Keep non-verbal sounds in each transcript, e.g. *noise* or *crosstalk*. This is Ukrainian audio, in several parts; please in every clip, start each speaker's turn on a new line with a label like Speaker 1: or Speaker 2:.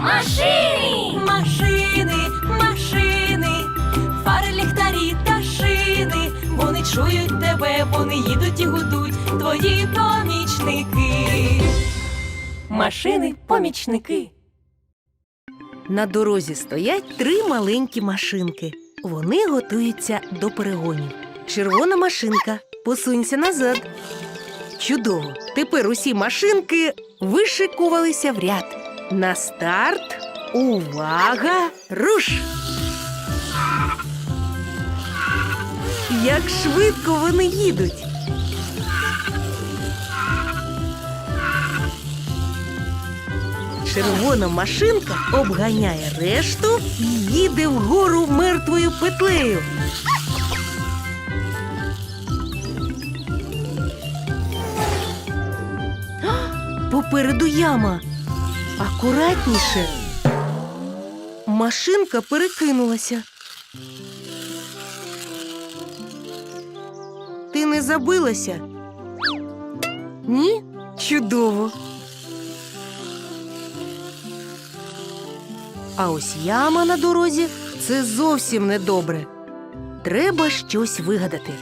Speaker 1: Машини!
Speaker 2: Машини, машини, фари, ліхтарі та шини. Вони чують тебе, вони їдуть і гудуть, твої помічники. Машини, помічники.
Speaker 3: На дорозі стоять три маленькі машинки. Вони готуються до перегонів. Червона машинка, посунься назад. Чудово! Тепер усі машинки вишикувалися в ряд. На старт. Увага! Руш! Як швидко вони їдуть. Червона машинка обганяє решту і їде вгору мертвою петлею. Попереду яма. Акуратніше. Машинка перекинулася. Ти не забилася? Ні? Чудово. А ось яма на дорозі це зовсім недобре. Треба щось вигадати.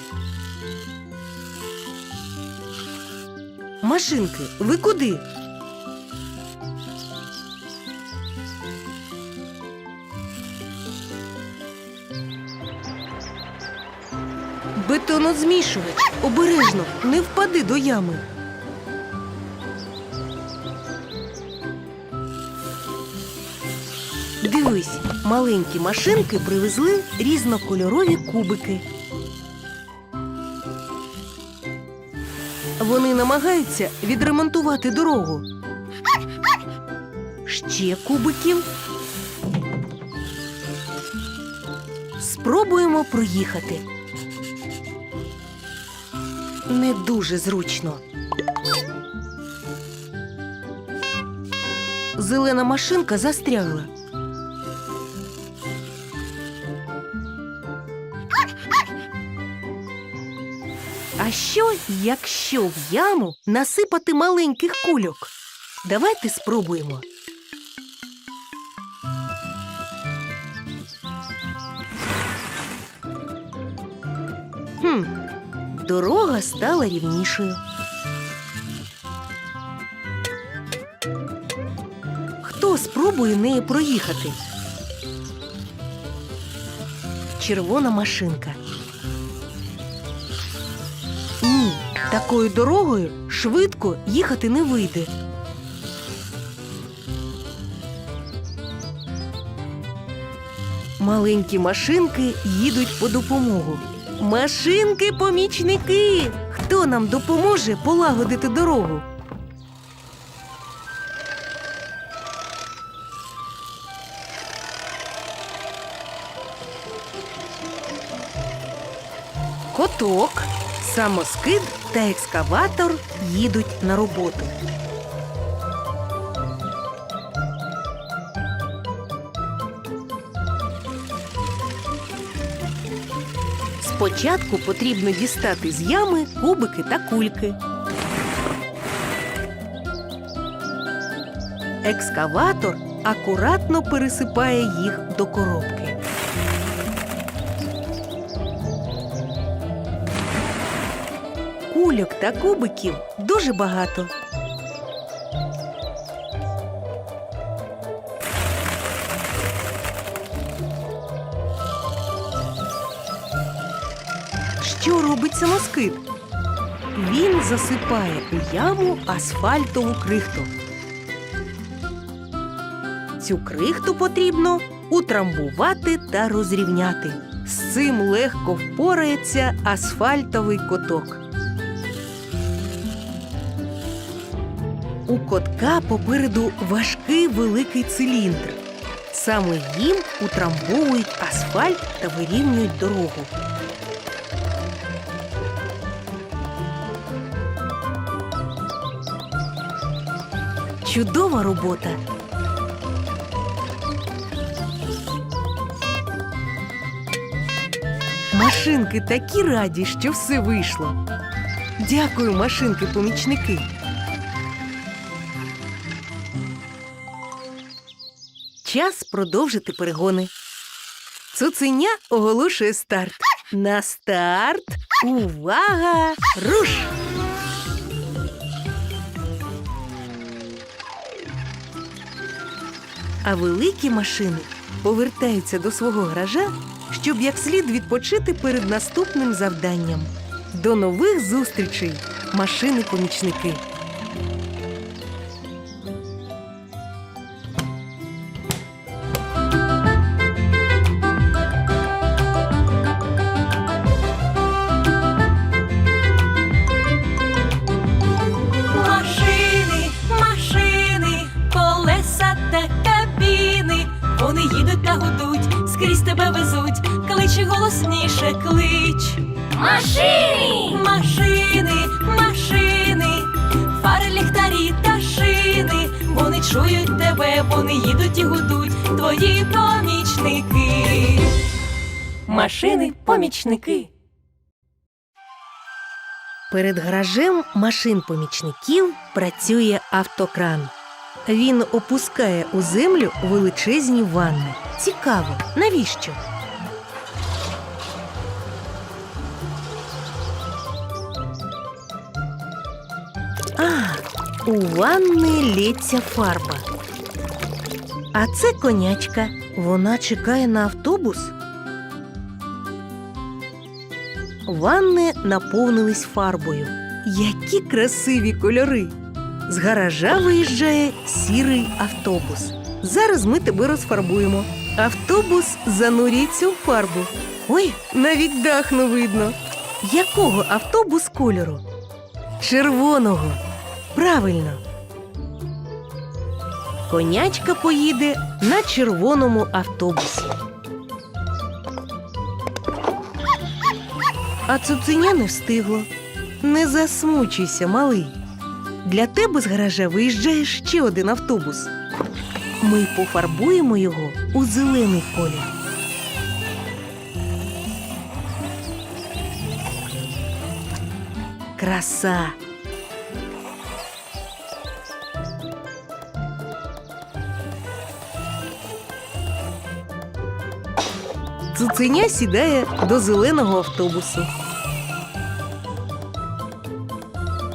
Speaker 3: Машинки, ви куди? Бетонозмішувач, обережно, не впади до ями. Дивись, маленькі машинки привезли різнокольорові кубики. Вони намагаються відремонтувати дорогу. Ще кубиків. Спробуємо проїхати. Не дуже зручно. Зелена машинка застрягла. А що, якщо в яму насипати маленьких кульок? Давайте спробуємо. Дорога стала рівнішою. Хто спробує нею проїхати? Червона машинка. Ні, такою дорогою швидко їхати не вийде. Маленькі машинки їдуть по допомогу. Машинки-помічники! Хто нам допоможе полагодити дорогу? Коток, самоскид та екскаватор їдуть на роботу. Спочатку потрібно дістати з ями кубики та кульки. Екскаватор акуратно пересипає їх до коробки. Кульок та кубиків дуже багато. Що робить? Він засипає у яму асфальтову крихту. Цю крихту потрібно утрамбувати та розрівняти. З цим легко впорається асфальтовий коток. У котка попереду важкий великий циліндр. Саме їм утрамбовують асфальт та вирівнюють дорогу. Чудова робота. Машинки такі раді, що все вийшло. Дякую, машинки-помічники. Час продовжити перегони. Цуценя оголошує старт. На старт. Увага! Руш! А великі машини повертаються до свого гаража, щоб як слід відпочити перед наступним завданням. До нових зустрічей, машини-помічники!
Speaker 2: Скрізь тебе везуть, кличе голосніше, клич.
Speaker 1: Машини!
Speaker 2: Машини, машини, фари, ліхтарі та шини. Вони чують тебе, вони їдуть і гудуть, твої помічники. Машини, помічники.
Speaker 3: Перед гаражем машин-помічників працює автокран. Він опускає у землю величезні ванни. Цікаво, навіщо? А, у ванни лється фарба. А це конячка. Вона чекає на автобус. Ванни наповнились фарбою. Які красиві кольори! З гаража виїжджає сірий автобус. Зараз ми тебе розфарбуємо. Автобус занурюється у фарбу. Ой, навіть дах не видно. Якого автобус кольору? Червоного. Правильно. Конячка поїде на червоному автобусі. А цуценя не встигло. Не засмучуйся, малий. Для тебе з гаража виїжджає ще один автобус. Ми пофарбуємо його у зелений колір. Краса. Цуценя сідає до зеленого автобусу.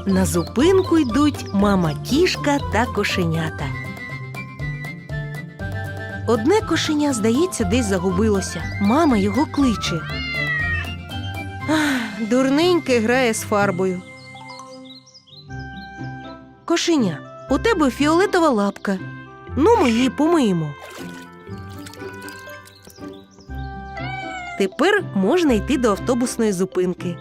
Speaker 3: На зупинку йдуть мама кішка та кошенята. Одне кошеня, здається, десь загубилося. Мама його кличе. Дурненьке грає з фарбою. Кошеня, у тебе фіолетова лапка. Ну, ми її помиємо. Тепер можна йти до автобусної зупинки.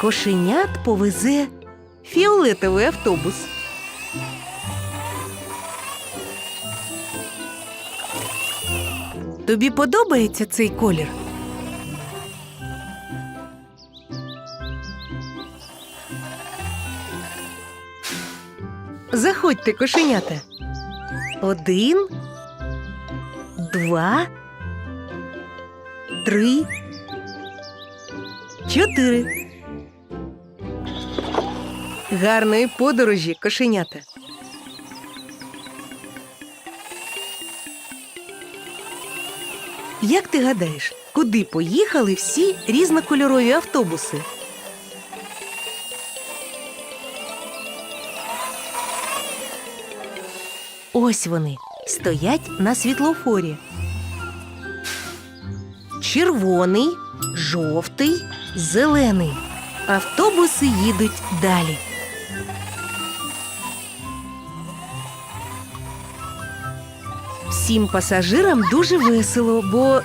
Speaker 3: Кошенят повезе фіолетовий автобус. Тобі подобається цей колір? Заходьте, кошенята. Один, два, три, чотири. Гарної подорожі, кошенята. Як ти гадаєш, куди поїхали всі різнокольорові автобуси? Ось вони стоять на світлофорі. Червоний, жовтий, зелений. Автобуси їдуть далі. Всім пасажирам дуже весело, бо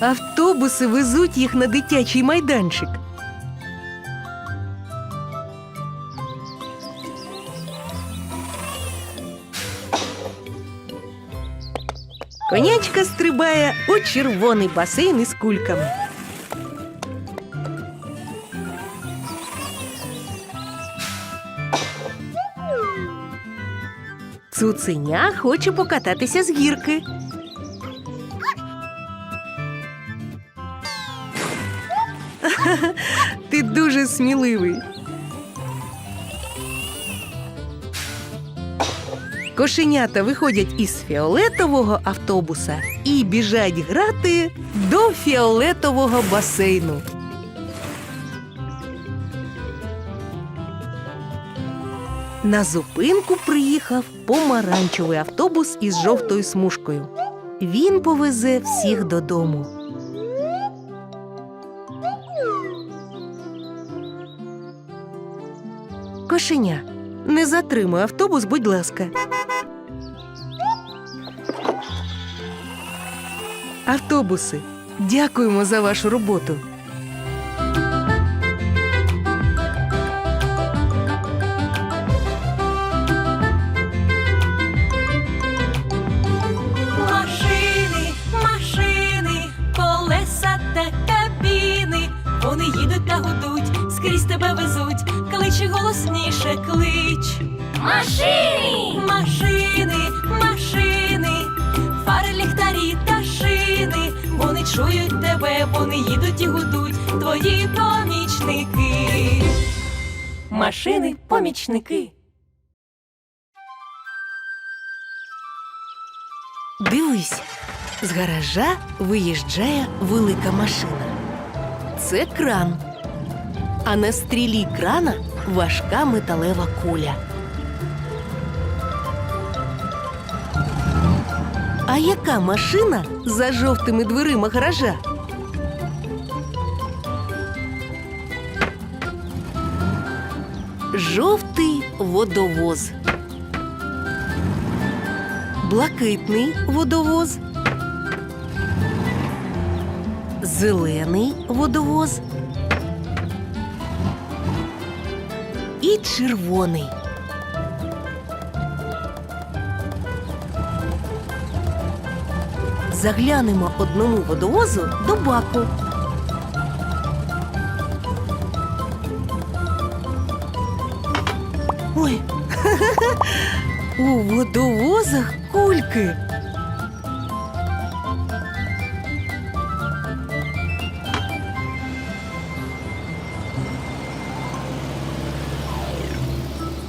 Speaker 3: автобуси везуть їх на дитячий майданчик. Конячка стрибає у червоний басейн із кульками. Цуценя хоче покататися з гірки. *laughs* Ти дуже сміливий. Кошенята виходять із фіолетового автобуса і біжать грати до фіолетового басейну. На зупинку приїхав помаранчевий автобус із жовтою смужкою. Він повезе всіх додому. Кошеня, не затримуй автобус, будь ласка. Автобуси, дякуємо за вашу роботу.
Speaker 2: Машини! Машини,
Speaker 1: машини,
Speaker 2: фари, ліхтарі та шини. Вони чують тебе, вони їдуть і гудуть, твої помічники. Машини, помічники.
Speaker 3: Дивись, з гаража виїжджає велика машина. Це кран. А на стрілі крана важка металева куля. А яка машина за жовтими дверима гаража? Жовтий водовоз. Блакитний водовоз. Зелений водовоз. І червоний. Заглянемо одному водовозу до баку. Ой, *laughs* у водовозах кульки.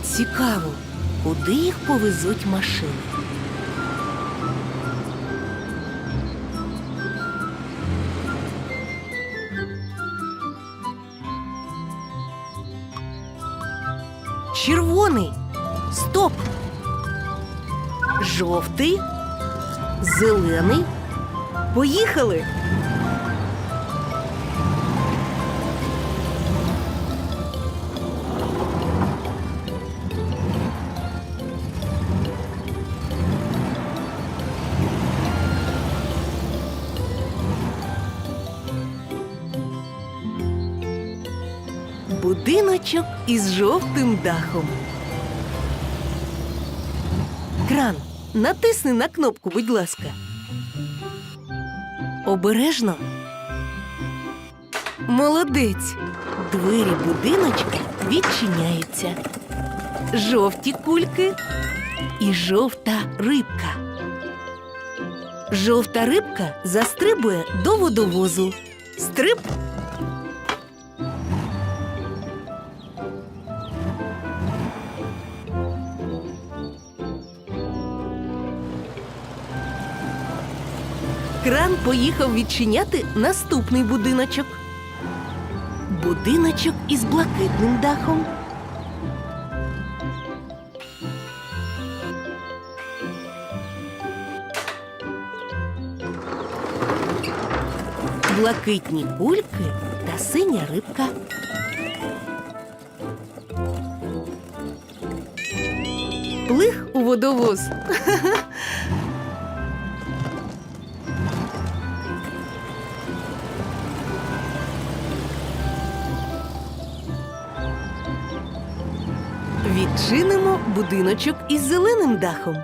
Speaker 3: Цікаво, куди їх повезуть машини. Жовтий. Зелений. Поїхали. Будиночок із жовтим дахом. Кран, натисни на кнопку, будь ласка. Обережно. Молодець. Двері будиночка відчиняються. Жовті кульки і жовта рибка. Жовта рибка застрибує до водовозу. Стриб. Кран поїхав відчиняти наступний будиночок. Будиночок із блакитним дахом. Блакитні кульки та синя рибка. Плих у водовоз. *laughs* Відчинимо будиночок із зеленим дахом.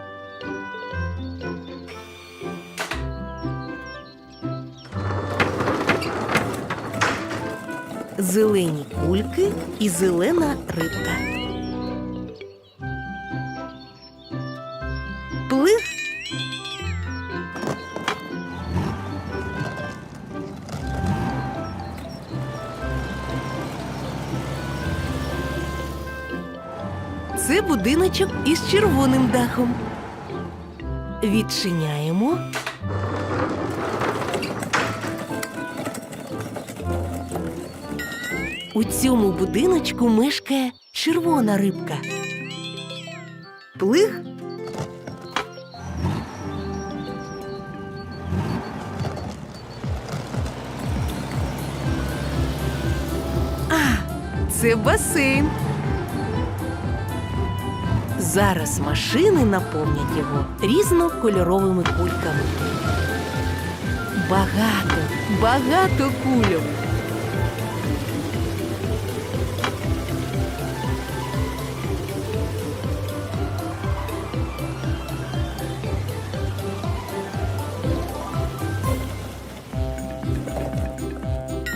Speaker 3: Зелені кульки і зелена рибка. Це будиночок із червоним дахом. Відчиняємо. У цьому будиночку мешкає червона рибка. Плих. А, це басейн. Зараз машини наповнять його різнокольоровими кульками. Багато, багато кульок.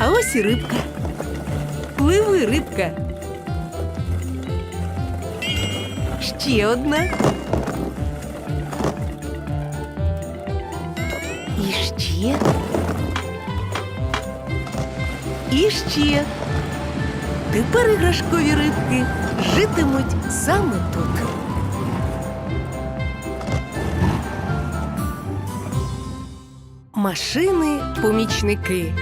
Speaker 3: А ось і рибка. Пливи, рибка. Ще одна. І ще. І ще. Тепер іграшкові рибки житимуть саме тут. Машини помічники.